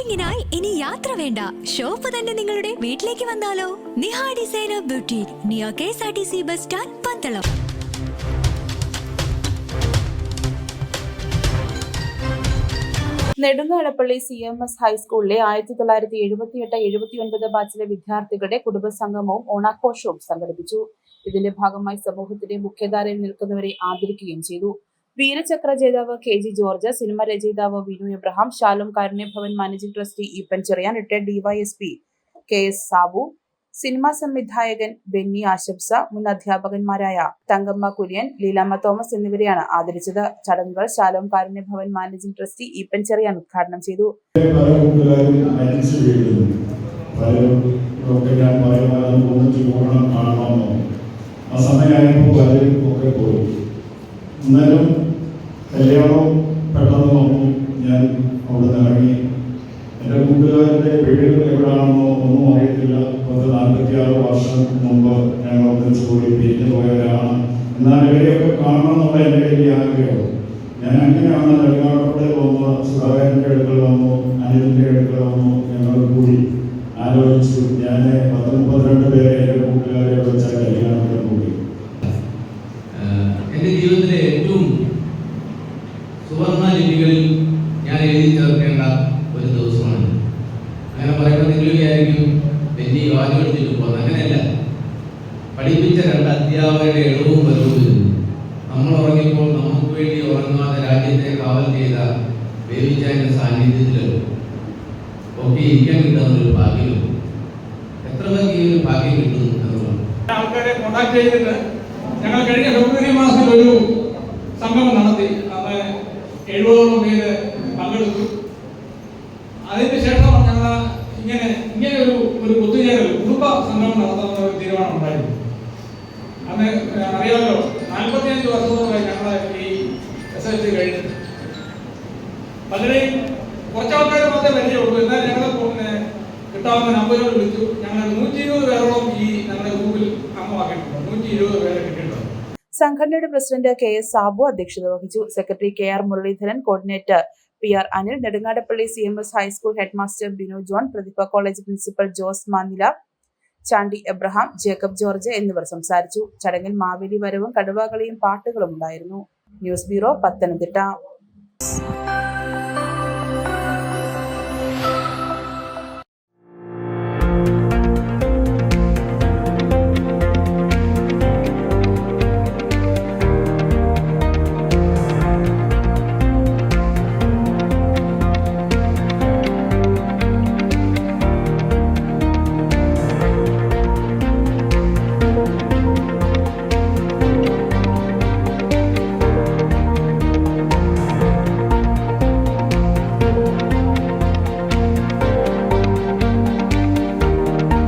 ഷോപ്പിംഗിനായി ഇനി യാത്ര വേണ്ട. ഷോപ്പ് തന്നെ നിങ്ങളുടെ വീട്ടിലേക്ക് വന്നാലോ? നിഹാ ഡിസൈനർ ബ്യൂട്ടി നിയോ K S R T C bus stand Pandalam. Nedungadappally C M S ഹൈസ്കൂളിലെ ആയിരത്തി തൊള്ളായിരത്തി എഴുപത്തിയെട്ട് എഴുപത്തിയൊൻപത് ബാച്ചിലെ വിദ്യാർത്ഥികളുടെ കുടുംബസംഗമവും ഓണാഘോഷവും സംഘടിപ്പിച്ചു. ഇതിന്റെ ഭാഗമായി സമൂഹത്തിന്റെ മുഖ്യധാരയിൽ നിൽക്കുന്നവരെ ആദരിക്കുകയും ചെയ്തു. വീരചക്ര ജേതാവ് കെ ജി ജോർജ് സിനിമ രചയിതാവ് Vinu Abraham Shalom Karunyabhavan managing trustee Eappen Cherian retired DYSP K S Sabu cinema സംവിധായകൻ ബെന്നി ആശംസ മുൻ അധ്യാപകന്മാരായ തങ്കമ്മ കുര്യൻ ലീലാമ്മ തോമസ് എന്നിവരെയാണ് ആദരിച്ചത്. ചടങ്ങുകൾ Shalom Karunyabhavan managing trustee Eappen Cherian ഉദ്ഘാടനം ചെയ്തു. ആ ഒക്കെ പോയി എന്നാലും കല്യാണവും പെട്ടെന്ന് വന്നു. ഞാൻ അവിടെ ഇറങ്ങി. എന്റെ കൂട്ടുകാരന്റെ വീടുകൾ എവിടെയാണെന്നോ ഒന്നും അറിയത്തില്ല. പത്ത് നാൽപ്പത്തി ആറ് വർഷം മുമ്പ് ഞങ്ങൾ ഒന്നിച്ച് കൂടി പിരിഞ്ഞു പോയവരാണ്. എന്നാൽ ഇവരെയൊക്കെ കാണണം എന്നുള്ള എന്റെ വലിയ ആഗ്രഹം. ഞാൻ അങ്ങനെയാണ് നെടുങ്ങാടപ്പുഴയിൽ വന്നു സുധാകരന്റെ അടുക്കൽ വന്നു അനിലിന്റെ അടുക്കൽ വന്നു ഞങ്ങൾ കൂടി ആലോചിച്ചു ഞാൻ പത്ത് മുപ്പത്തിരണ്ട് പേരെ എന്റെ കൂട്ടുകാരെ വെച്ച കല്യാണത്തിന് കൂടി ആഹ് എന്റെ ജീവിതത്തിലെ ഏറ്റവും സുവർണ ലിപികളിൽ ഞാൻ എഴുതി ചേർക്കേണ്ട ഒരു ദിവസമാണ്. അങ്ങനെ പറയുമ്പോൾ വലിയ വാചകത്തിൽ പോകുന്നത് അങ്ങനെയല്ല. പഠിപ്പിച്ച രണ്ട് അധ്യാപകരുടെ എളവും വരവും നമ്മൾ ഉറങ്ങിയപ്പോൾ നമുക്ക് വേണ്ടി ഉറങ്ങാതെ രാജ്യത്തെ കാവൽ ചെയ്ത വേവിച്ചാന്റെ സാന്നിധ്യത്തിലോ ഒക്കെ ഇരിക്കാൻ കിട്ടുന്ന ഒരു ഭാഗ്യവും എത്ര പേർക്ക് ഈ ഒരു ഭാഗ്യം കിട്ടും എന്നുള്ളതാണ് ആൾക്കാരെ കോണ്ടാക്ട് ചെയ്തിട്ട് ഞങ്ങൾ കഴിഞ്ഞ ഫെബ്രുവരി മാസത്തിൽ ഒരു സംഗമം നടത്തി. എഴുപതോളം പേര് പങ്കെടുത്തു. അതിനുശേഷം ഞങ്ങൾ ഇങ്ങനെ ഇങ്ങനെ ഒരു ഒരു ഒത്തുചേരൽ കുടുംബ സംഗമം നടത്തുന്ന ഒരു തീരുമാനം ഉണ്ടായിരുന്നു. അന്ന് അറിയാമല്ലോ നാൽപ്പത്തിയഞ്ച് വർഷത്തോളമായി ഞങ്ങൾ ഈ എസ് എൽ സി കഴിഞ്ഞു പലരെയും കുറച്ച് ആൾക്കാർ മാത്രമേ പരിചയമുള്ളൂ. എന്നാൽ ഞങ്ങൾ കിട്ടാവുന്ന സംഘടനയുടെ പ്രസിഡന്റ് കെ എസ് സാബു അധ്യക്ഷത വഹിച്ചു. Secretary K R Muraleedharan coordinator P R Anil Nedungadappally C M S high school headmaster Binu John Prathibha college principal Jose Manila Chandy Abraham Jacob George എന്നിവർ സംസാരിച്ചു. ചടങ്ങിൽ മാവേലി വരവും കടുവാകളിയും പാട്ടുകളും ഉണ്ടായിരുന്നു. News bureau Pathanamthitta.